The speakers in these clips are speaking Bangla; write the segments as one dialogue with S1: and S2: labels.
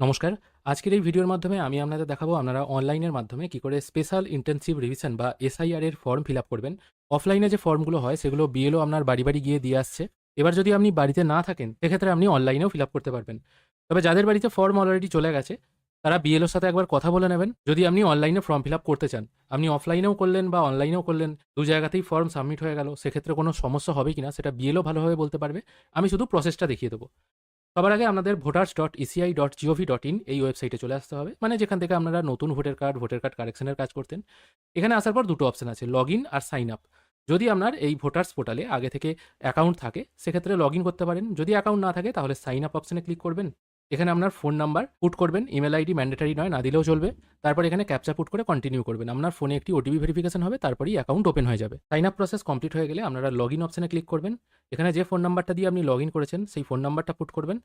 S1: নমস্কার। আজকের এই ভিডিওর মাধ্যমে আমি আপনাদের দেখাবো আপনারা অনলাইনের মাধ্যমে কি করে স্পেশাল ইন্টেনসিভ রিভিশন বা এসআইআর এর ফর্ম ফিল আপ করবেন। অফলাইনে যে ফর্মগুলো হয় সেগুলো বিএলও আপনার বাড়ি বাড়ি গিয়ে দিয়ে আসছে। এবার যদি আপনি বাড়িতে না থাকেন, সেক্ষেত্রে আপনি অনলাইনেও ফিল আপ করতে পারবেন। তবে যাদের বাড়িতে ফর্ম অলরেডি চলে গেছে, তারা বিএলওর সাথে একবার কথা বলে নেবেন। যদি আপনি অনলাইনে ফর্ম ফিল আপ করতে চান, আপনি অফলাইনেও করলেন বা অনলাইনেও করলেন, দু জায়গাতেই ফর্ম সাবমিট হয়ে গেল, সেক্ষেত্রে কোনো সমস্যা হবে কিনা সেটা বিএলও ভালোভাবে বলতে পারবে। আমি শুধু প্রসেসটা দেখিয়ে দেবো। সবার আগে আপনাদের voters dot ECI dot GOV dot in এই ওয়েবসাইটে চলে আসতে হবে। মানে যেখান থেকে আপনারা নতুন ভোটার কার্ড ভোটার কার্ড কারেকশনের কাজ করতেন। এখানে আসার পর দুটো অপশন আছে লগ ইন আর সাইন আপ যদি আপনার এই ভোটার্স পোর্টালে আগে থেকে অ্যাকাউন্ট থাকে, সেক্ষেত্রে লগ ইন করতে পারেন। যদি অ্যাকাউন্ট না থাকে, তাহলে সাইন আপ অপশনে ক্লিক করবেন। এখানে আপনার ফোন নাম্বার পুট করবেন ইমেল আইডি ম্যান্ডেটারি নয়, না দিলেও চলবে। তারপর এখানে ক্যাপচা পুট করে কন্টিনিউ করবেন। আপনার ফোনে একটি ওটিপি ভেরিফিকেশন হবে, তারপরেই অ্যাকাউন্ট ওপেন হয়ে যাবে। সাইন আপ প্রসেস কমপ্লিট হয়ে গেলে আপনারা লগ ইন অপশনে ক্লিক করবেন। এখানে যে ফোন নাম্বারটা দিয়ে আপনি লগ ইন করেছেন, সেই ফোন নাম্বারটা পুট করবেন।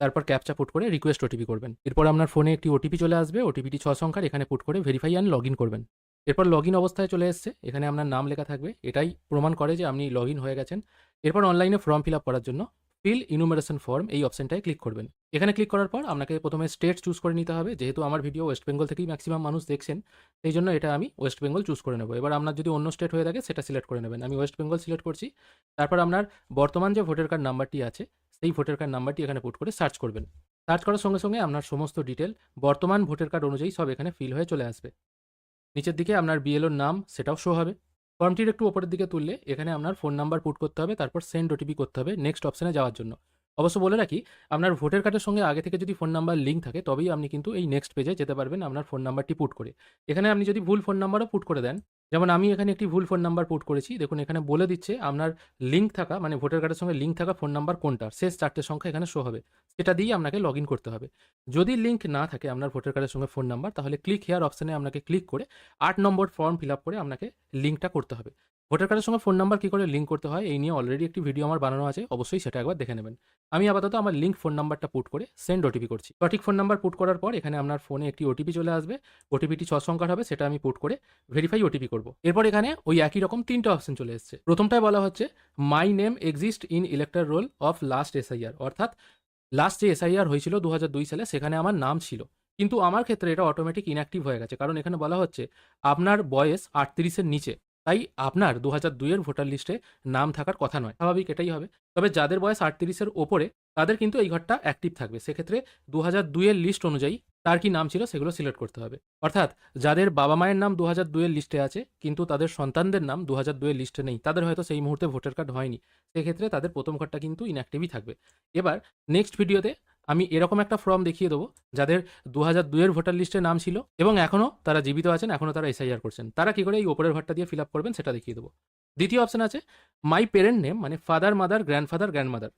S1: তারপর ক্যাপচা পুট করে রিকোয়েস্ট ওটিপি করবেন। এরপর আপনার ফোনে একটি ওটিপি চলে আসবে ওটিপিটি ছ সংখ্যার, এখানে পুট করে ভেরিফাই অ্যান্ড লগ ইন করবেন। এরপর লগ ইন অবস্থায় চলে এসছে, এখানে আপনার নাম লেখা থাকবে। এটাই প্রমাণ করে যে আপনি লগ ইন হয়ে গেছেন। এরপর অনলাইনে ফর্ম ফিল আপ করার জন্য ফিল ইনুমারেশন ফর্ম এই অপশনটায় ক্লিক করবেন। এখানে ক্লিক করার পর আপনাকে প্রথমে স্টেট চুজ করে নিতে হবে। যেহেতু আমার ভিডিও ওয়েস্ট বেঙ্গল থেকেই ম্যাক্সিমাম মানুষ দেখছেন, সেই জন্য এটা আমি ওয়েস্ট বেঙ্গল চুজ করে নেব। এবার আপনার যদি অন্য স্টেট হয়ে থাকে, সেটা সিলেক্ট করে নেবেন। আমি ওয়েস্ট বেঙ্গল সিলেক্ট করছি। তারপর আপনার বর্তমান যে ভোটার কার্ড নাম্বারটি আছে, সেই ভোটার কার্ড নাম্বারটি এখানে পুট করে সার্চ করবেন। সার্চ করার সঙ্গে সঙ্গে আপনার সমস্ত ডিটেল বর্তমান ভোটার কার্ড অনুযায়ী সব এখানে ফিল হয়ে চলে আসবে। নিচের দিকে আপনার বিএলওর নাম, সেটাও শো হবে। ফর্মটির একটু ওপরের দিকে তুললে এখানে আপনার ফোন নাম্বার পুট করতে হবে, তারপর সেন্ড ওটিপি করতে হবে নেক্সট অপশানে যাওয়ার জন্য। অবশ্য বলে রাখি, আপনার ভোটার কার্ডের সঙ্গে আগে থেকে যদি ফোন নাম্বার লিঙ্ক থাকে, তবেই আপনি কিন্তু এই নেক্সট পেজে যেতে পারবেন আপনার ফোন নাম্বারটি পুট করে। এখানে আপনি যদি ভুল ফোন নাম্বারও পুট করে দেন যেমন আমি এখানে একটি ভুল ফোন নাম্বার পুট করেছি। দেখুন, এখানে বলে দিচ্ছে আপনার লিঙ্ক থাকা মানে ভোটার কার্ডের সঙ্গে লিঙ্ক থাকা ফোন নাম্বার কোনটা? শেষ চারটে সংখ্যা এখানে শো হবে। সেটা দিয়েই আপনাকে লগ করতে হবে। যদি লিঙ্ক না থাকে আপনার ভোটার কার্ডের সঙ্গে ফোন নাম্বার তাহলে ক্লিক হেয়ার অপশানে আপনাকে ক্লিক করে আট নম্বর ফর্ম ফিল করে আপনাকে লিঙ্কটা করতে হবে। ভোটার কার্ডের সঙ্গে ফোন নাম্বার কী করে লিঙ্ক করতে হয়, এই নিয়ে অলরেডি একটি ভিডিও আমার বানানো আছে, অবশ্যই সেটা একবার দেখে নেবেন। আমি আপাতত আমার লিঙ্ক ফোন নাম্বারটা পুট করে সেন্ড ওটিপি করছি। সঠিক ফোন নাম্বার পুট করার পর এখানে আপনার ফোনে একটি ওটিপি চলে আসবে ওটিপিটি ছ সংখ্যার হবে, সেটা আমি পুট করে ভেরিফাই ওটিপি করব। এরপর এখানে ওই একই রকম তিনটে অপশন চলে এসেছে। প্রথমটায় বলা হচ্ছে my name exist in elector roll of last SIR অর্থাৎ লাস্ট যে এসআইআর হয়েছিল দু হাজার দুই সালে, সেখানে আমার নাম ছিল। কিন্তু আমার ক্ষেত্রে এটা অটোমেটিক ইনঅ্যাক্টিভ হয়ে গেছে, কারণ এখানে বলা হচ্ছে, আপনার বয়স আটত্রিশের নিচে। তাই আপনার দু হাজার দুইয়ের ভোটার লিস্টে নাম থাকার কথা নয়। স্বাভাবিক এটাই হবে। তবে যাদের বয়স আটত্রিশের ওপরে, তাদের কিন্তু এই ঘরটা অ্যাক্টিভ থাকবে। সেক্ষেত্রে দু হাজার দুইয়ের লিস্ট অনুযায়ী তার কি নাম ছিল সেগুলো সিলেক্ট করতে হবে। অর্থাৎ যাদের বাবা মায়ের নাম দু হাজার দুইয়ের লিস্টে আছে, কিন্তু তাদের সন্তানদের নাম দু হাজার দুইয়ের লিস্টে নেই, তাদের হয়তো সেই মুহূর্তে ভোটার কার্ড হয়নি। সেক্ষেত্রে তাদের প্রথম ঘরটা কিন্তু ইনঅ্যাক্টিভই থাকবে। এবার নেক্সট ভিডিওতে আমি এরকম একটা ফর্ম দেখিয়ে দেবো, যাদের দু হাজার দুইয়ের ভোটার লিস্টে নাম ছিল এবং এখনও তারা জীবিত আছেন এখনও তারা এসআইআর করছেন, তারা কী করে এই ওপরের ঘরটা দিয়ে ফিল আপ করবেন সেটা দেখিয়ে দেবো। দ্বিতীয় অপশন আছে মাই পেরেন্ট নেম মানে ফাদার মাদার গ্র্যান্ডফাদার গ্র্যান্ডমাদার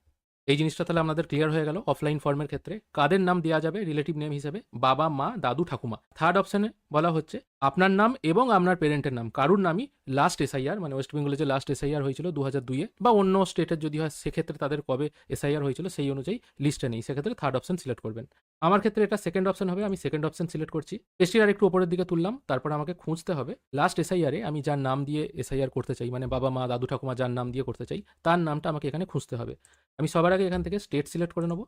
S1: এই জিনিসটা তাহলে আমাদের ক্লিয়ার হয়ে গেল অফলাইন ফর্মের ক্ষেত্রে। কাদের নাম দেওয়া যাবে? রিলেটিভ নেম হিসেবে। বাবা, মা, দাদু, ঠাকুমা। থার্ড অপশনে বলা হচ্ছে, আপনার নাম এবং আপনার পেরেন্টের নাম। কারুর নামই লাস্ট এসআইআর মানে ওয়েস্ট বেঙ্গলে যে লাস্ট এসআইআর হয়েছিল দু হাজার দুইয়ে বা অন্য স্টেটের যদি হয়, সেক্ষেত্রে তাদের কবে এসআইআর হয়েছিল সেই অনুযায়ী লিস্টে নেই। সেক্ষেত্রে থার্ড অপশন সিলেক্ট করবেন। আমার ক্ষেত্রে এটা সেকেন্ড অপশন হবে, আমি সেকেন্ড অপশন সিলেক্ট করছি। পেজটির আর একটু উপরের দিকে তুললাম, তারপর আমাকে খুঁজতে হবে। লাস্ট এসআইআরে আমি যার নাম দিয়ে এসআইআর করতে চাই মানে বাবা, মা, দাদু, ঠাকুমা যার নাম দিয়ে করতে চাই, তার নামটা আমাকে এখানে খুঁজতে হবে। আমি সবার আগে এখান থেকে স্টেট সিলেক্ট করে নেব।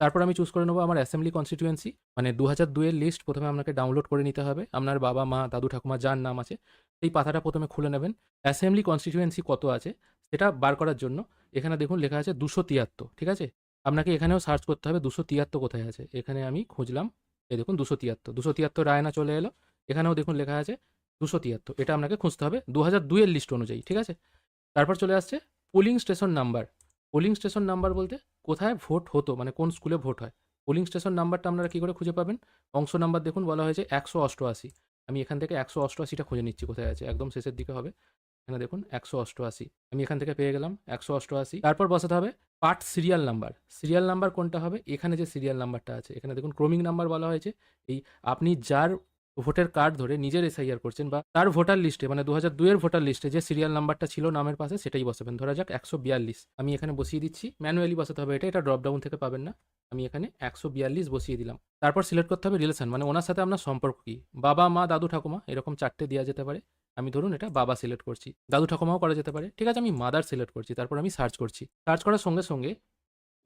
S1: তারপর আমি চুজ করে নেব আমার অ্যাসেম্বলি কনস্টিটিউয়েন্সি মানে দু হাজার দুয়ের লিস্ট প্রথমে আপনাকে ডাউনলোড করে নিতে হবে। আপনার বাবা, মা, দাদু, ঠাকুমা যার নাম আছে, সেই পাতাটা প্রথমে খুলে নেবেন। অ্যাসেম্বলি কনস্টিটিউয়েন্সি কত আছে, সেটা বার করার জন্য এখানে দেখুন লেখা আছে দুশো তিয়াত্তর, ঠিক আছে? আপনাকে এখানেও সার্চ করতে হবে দুশো তিয়াত্তর কোথায় আছে। এখানে আমি খুঁজলাম, এই দেখুন দুশো তিয়াত্তর দুশো তিয়াত্তর রায়না চলে এলো। এখানেও দেখুন লেখা আছে দুশো তিয়াত্তর, এটা আপনাকে খুঁজতে হবে দু হাজার দুইয়ের লিস্ট অনুযায়ী, ঠিক আছে? তারপর চলে আসছে polling station number polling station number বলতে কোথায় ভোট হতো মানে কোন স্কুলে ভোট হয়? পোলিং স্টেশন নাম্বারটা আপনারা কী করে খুঁজে পাবেন? অংশ নাম্বার দেখুন বলা হয়েছে একশো অষ্টআশি। আমি এখান থেকে একশো অষ্টআশিটা খুঁজে নিচ্ছি কোথায় আছে, একদম শেষের দিকে হবে। এখানে দেখুন একশো অষ্টআশি, আমি এখান থেকে পেয়ে গেলাম একশো অষ্টআশি। তারপর বসাতে হবে part serial number. Serial number কোনটা হবে? এখানে যে সিরিয়াল নাম্বারটা আছে, এখানে দেখুন ক্রোমিং নাম্বার বলা হয়েছে। এই আপনি যার ভোটের কার্ড ধরে নিজের এসআইআর করছেন বা তার ভোটার লিস্টে মানে দু হাজার দুইয়ের ভোটার লিস্টে যে সিরিয়াল নাম্বারটা ছিল নামের পাশে সেটাই বসাবেন। ধরা যাক একশো বিয়াল্লিশ। আমি এখানে বসিয়ে দিচ্ছি। ম্যানুয়ালি বসাতে হবে এটা এটা ড্রপডাউন থেকে পাবেন না। আমি এখানে একশো বিয়াল্লিশ বসিয়ে দিলাম। তারপর সিলেক্ট করতে হবে রিলেশন মানে ওনার সাথে আপনার সম্পর্ক কি? বাবা, মা, দাদু, ঠাকুমা, এরকম চারটে দেওয়া যেতে পারে। আমি ধরুন এটা বাবা সিলেক্ট করছি, দাদু, ঠাকুমাও করা যেতে পারে। ঠিক আছে, আমি মাদার সিলেক্ট করছি, তারপর আমি সার্চ করছি। সার্চ করার সঙ্গে সঙ্গে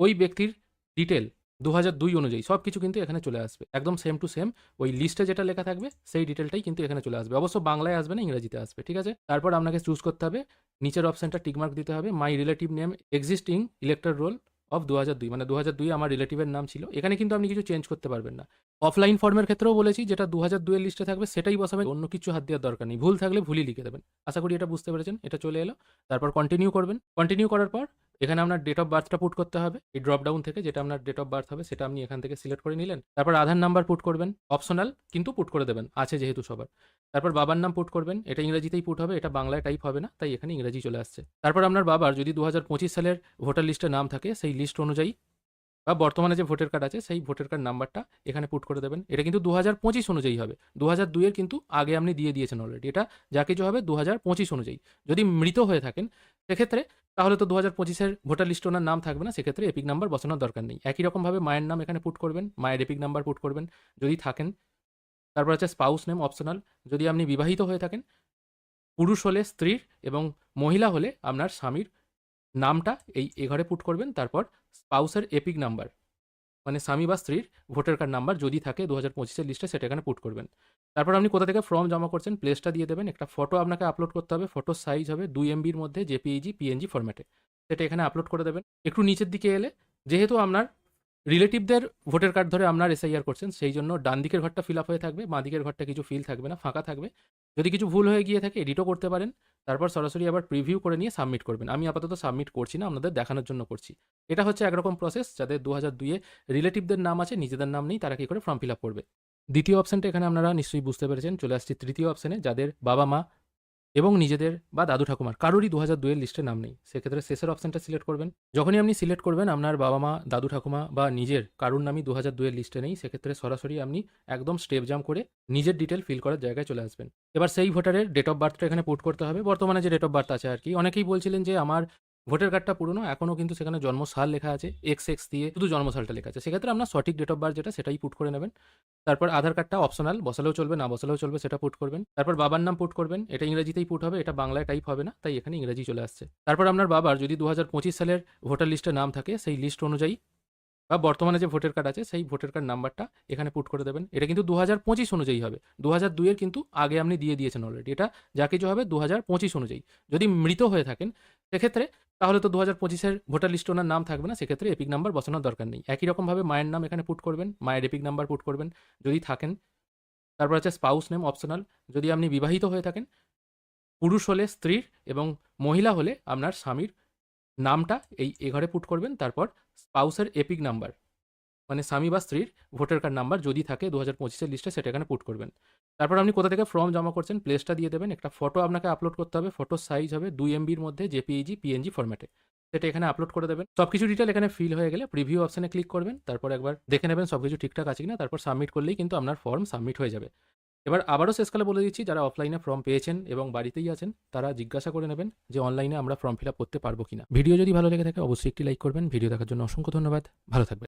S1: ওই ব্যক্তির ডিটেল দু দুই অনুযায়ী সব কিছু কিন্তু এখানে চলে আসবে। একদম সেম টু সেম ওই লিস্টে যেটা লেখা থাকবে, সেই ডিটেলটাই কিন্তু এখানে চলে আসবে। অবশ্য বাংলায় আসবে না, ইংরেজিতে আসবে, ঠিক আছে? তারপর আপনাকে চুজ করতে হবে, নিচের অপশনটা টিকমার্ক দিতে হবে my relative name existing elector roll of দু দুই। মানে দু দুই আমার রিলেটিভের নাম ছিল। এখানে কিন্তু আপনি কিছু চেঞ্জ করতে পারবেন না। অফলাইন ফর্মের ক্ষেত্রেও বলেছি, যেটা দু হাজার দুইয়ের লিস্টে থাকবে, সেটাই বসাবেন। অন্য কিছু হাত দেওয়ার দরকার নেই। ভুল থাকলে ভুলই লিখে দেবেন। আশা করি এটা বুঝতে পেরেছেন। এটা চলে এলো। তারপর কন্টিনিউ করবেন। কন্টিনিউ করার পর এখানে আপনার ডেট অফ বার্থটা পুট করতে হবে। এই ড্রপ ডাউন থেকে যেটা আপনার ডেট অফ বার্থ হবে, সেটা আপনি এখান থেকে সিলেক্ট করে নিলেন। তারপর আধার নাম্বার পুট করবেন অপশনাল কিন্তু পুট করে দেবেন, আছে যেহেতু সবার। তারপর বাবার নাম পুট করবেন, এটা ইংরেজিতেই পুট হবে, এটা বাংলায় টাইপ হবে না, তাই এখানে ইংরেজি চলে আসছে। তারপর আপনার বাবার যদি দু হাজার পঁচিশ সালের ভোটার লিস্টে নাম থাকে, সেই লিস্ট অনুযায়ী বা বর্তমানে যে ভোটার কার্ড আছে, সেই ভোটার কার্ড নাম্বারটা এখানে পুট করে দেবেন। এটা কিন্তু দু হাজার পঁচিশ অনুযায়ী হবে। দু হাজার দুইয়ের কিন্তু আগে আপনি দিয়ে দিয়েছেন অলরেডি এটা যা কিছু হবে দু হাজার পঁচিশ অনুযায়ী। যদি মৃত হয়ে থাকেন, সেক্ষেত্রে তাহলে তো দু হাজার পঁচিশের ভোটার লিস্টে ওনার নাম থাকবে না, সেক্ষেত্রে এপিক নাম্বার বসানোর দরকার নেই। একই রকমভাবে মায়ের নাম এখানে পুট করবেন, মায়ের এপিক নাম্বার পুট করবেন, যদি থাকেন। তারপর আছে স্পাউস নেম অপশনাল যদি আপনি বিবাহিত হয়ে থাকেন, পুরুষ হলে স্ত্রীর এবং মহিলা হলে আপনার স্বামীর নামটা এই এ ঘরে পুট করবেন, তারপর স্পাউসের এপিক নাম্বার মানে স্বামী বা স্ত্রীর ভোটার কার্ড নাম্বার যদি থাকে দু হাজার পঁচিশের লিস্টে সেটা এখানে পুট করবেন। তারপর আপনি কোথা থেকে ফর্ম জমা করছেন প্লেসটা দিয়ে দেবেন, একটা ফটো আপনাকে আপলোড করতে হবে ফটোর সাইজ হবে দুই এমবির মধ্যে জেপিইজি পিএনজি ফরম্যাটে সেটা এখানে আপলোড করে দেবেন। একটু নিচের দিকে এলে, যেহেতু আপনার রিলেটিভদের ভোটার কার্ড ধরে আপনার এসআইআর করছেন, সেই জন্য ডান দিকের ঘরটা ফিল আপ হয়ে থাকবে, বাঁ দিকের ঘরটা কিছু ফিল থাকবে না, ফাঁকা থাকবে। যদি কিছু ভুল হয়ে গিয়ে থাকে এডিটও করতে পারেন। তারপর সরাসরি আবার প্রিভিউ করে নিয়ে সাবমিট করবেন। আমি আপাতত সাবমিট করছি না, আপনাদের দেখানোর জন্য করছি। এটা হচ্ছে একরকম প্রসেস যাদের দু হাজার দুইয়ে রিলেটিভদের নাম আছে, নিজেদের নাম নেই, তারা কী করে ফর্ম ফিল আপ করবে। দ্বিতীয় অপশানটা এখানে আপনারা নিশ্চয়ই বুঝতে পেরেছেন, চলে আসছি তৃতীয় অপশানে যাদের বাবা মা এবং নিজেদের বা দাদু ঠাকুমার, কারোরই দু হাজার দুয়ের লিস্টে নাম নেই। সেক্ষেত্রে শেষের অপশানটা সিলেক্ট করবেন। যখনই আপনি সিলেক্ট করবেন, আপনার বাবা মা, দাদু ঠাকুমা বা নিজের কারুর নামই দু হাজার দুয়ের লিস্টে নেই, সেক্ষেত্রে সরাসরি আপনি একদম স্টেপ জাম করে নিজের ডিটেল ফিল করার জায়গায় চলে আসবেন। এবার সেই ভোটারের ডেট অফ বার্থটা এখানে পুট করতে হবে। বর্তমানে যে ডেট অফ বার্থ আছে আর কি, অনেকেই বলছিলেন যে আমার ভোটার কার্ডটা পুরনো, এখনও কিন্তু সেখানে জন্মসাল লেখা আছে এক্স এক্স দিয়ে শুধু জন্মসালটা লেখা আছে। সেক্ষেত্রে আপনার সঠিক ডেট অফ বার্থ যেটা, সেটাই পুট করে নেবেন। তারপর আধার কার্ডটা অপশনাল বসালেও চলবে, না বসালেও চলবে, সেটা পুট করবেন। তারপর বাবার নাম পুট করবেন, এটা ইংরেজিতেই পুট হবে, এটা বাংলায় টাইপ হবে না, তাই এখানে ইংরেজি চলে আসছে। তারপর আপনার বাবার যদি দু হাজার পঁচিশ সালের ভোটার লিস্টে নাম থাকে, সেই লিস্ট অনুযায়ী বা বর্তমানে যে ভোটার কার্ড আছে, সেই ভোটার কার্ড নাম্বারটা এখানে পুট করে দেবেন। এটা কিন্তু দু হাজার পঁচিশ অনুযায়ী হবে। দু হাজার দুইয়ের কিন্তু আগে আপনি দিয়ে দিয়েছেন অলরেডি এটা যা কিছু হবে দু হাজার পঁচিশ অনুযায়ী। যদি মৃত হয়ে থাকেন, সেক্ষেত্রে তাহলে তো দু হাজার পঁচিশের ভোটার লিস্ট ওনার নাম থাকবে না, সেক্ষেত্রে এপিক নাম্বার বসানোর দরকার নেই। একই রকমভাবে মায়ের নাম এখানে পুট করবেন, মায়ের এপিক নাম্বার পুট করবেন, যদি থাকেন। তারপর আছে স্পাউস নেম অপশনাল যদি আপনি বিবাহিত হয়ে থাকেন, পুরুষ হলে স্ত্রীর এবং মহিলা হলে আপনার স্বামীর নামটা এই এ ঘরে পুট করবেন, তারপর স্পাউসের এপিক নাম্বার মানে স্বামী বা স্ত্রীর ভোটার কার্ড নাম্বার যদি থাকে দু হাজার পঁচিশের লিস্টে সেটা এখানে পুট করবেন। তারপর আপনি কোথা থেকে ফর্ম জমা করছেন প্লেসটা দিয়ে দেবেন, একটা ফটো আপনাকে আপলোড করতে হবে ফটোর সাইজ হবে দুই এমবির মধ্যে জেপিইজি পিএনজি ফর্ম্যাটে সেটা এখানে আপলোড করে দেবেন। সব কিছু ডিটেল এখানে ফিল হয়ে গেলে প্রিভিউ অপশানে ক্লিক করবেন, তারপর একবার দেখে নেবেন সব কিছু ঠিকঠাক আছে কিনা, তারপর সাবমিট করলেই কিন্তু আপনার ফর্ম সাবমিট হয়ে যাবে। এবার আবারও শেষকালে বলে দিচ্ছি, যারা অফলাইনে ফর্ম পেয়েছেন এবং বাড়িতেই আছেন, তারা জিজ্ঞাসা করে নেবেন যে অনলাইনে আমরা ফর্ম ফিল আপ করতে পারব কিনা। ভিডিও যদি ভালো লেগে থাকে, অবশ্যই একটি লাইক করবেন। ভিডিও দেখার জন্য অসংখ্য ধন্যবাদ। ভালো থাকবেন।